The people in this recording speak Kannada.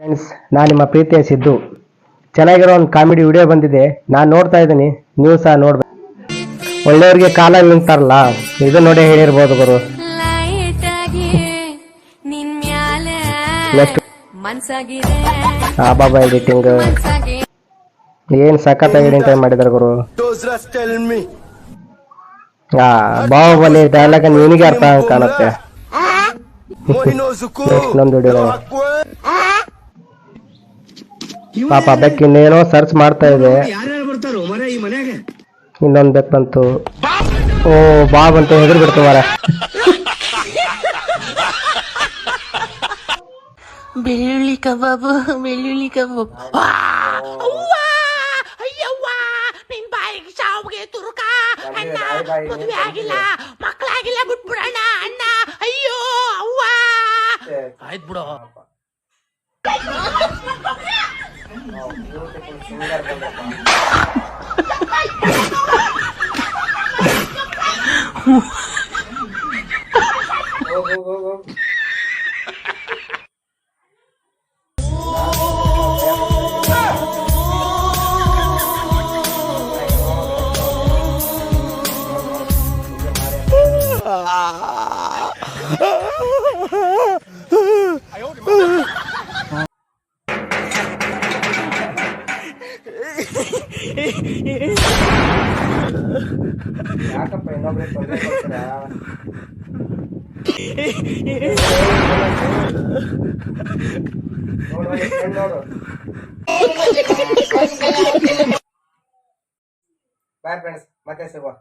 ಫ್ರೆಂಡ್ಸ್ ನಾನು ನಿಮ್ಮ ಪ್ರೀತಿಯ ಸಿದ್ದು. ಚೆನ್ನಾಗಿರೋ ಒಂದು ಕಾಮಿಡಿ ವಿಡಿಯೋ ಬಂದಿದೆ. ನಾನು ನೋಡ್ತಾ ಇದ್ದೀನಿ. ನೀವು ಸಹ ನೋಡ್ಬೇಕು. ಒಳ್ಳೆಯವ್ರಿಗೆ ಕಾಲ ನಿಂತಾರಲ್ಲ ಇದು ನೋಡಿ ಹೇಳಿರ್ಬೋದು ಗುರು. ನೆಕ್ಸ್ಟ್ ಮನ್ಸಾಗಿದೆ ಆಬಾಬಾ ಎಡಿಟಿಂಗ್ ಏನ್ ಸಖತ್ತಾಗಿ ಎಡಿಟಿಂಗ್ ಮಾಡಿದಾರೆ ಗುರು? ಹಾ. ಆ ಬಾಹುಬಲಿ ಡೈಲಾಗ್ ನಿನಗೆ ಅರ್ಥ ಕಾಣುತ್ತೆ. ನೆಕ್ಸ್ಟ್. ನೊಂದು hakwe. ಪಾಪ ಬೆಕ್ ಇನ್ನೇನೋ ಸರ್ಚ್ ಮಾಡ್ತಾ ಇದೆ. ಯಾರು ಬರ್ತಾರೋ ಮರ ಈ ಮನ್ಯಾಗ ಇನ್ನೊಂದು ಬೆಕ್ ಬಂತು. ಓ ಬಾ ಬಂತು ಹೆದರ್ ಬಿಡ್ತು ಮರ ಬೆಳ್ಳುಳ್ಳಿ ಕಬಾಬು ಬೆಳ್ಳುಳ್ಳಿ ಕಬಾಬು! ಅಯ್ಯವ್ವ ನಿನ್ ಬಾಯಿಗೆ ಶಾವ್ಗೆ ತುರುಕ. ಅಣ್ಣ ಮದುವೆ ಆಗಿಲ್ಲ ಮಕ್ಕಳಾಗಿಲ್ಲ ಬಿಟ್ಬಿಡಣ್ಣ ಅಣ್ಣ. ಅಯ್ಯೋ ಅವ್ವ. ಆಯ್ತು ಬಿಡು. Ah! ಯಾಕಪ್ಪ? ನೋಡು, ನೋಡು. ಬಾಯ್ ಫ್ರೆಂಡ್ಸ್ ಮತ್ತೆ ಸಿಗುವ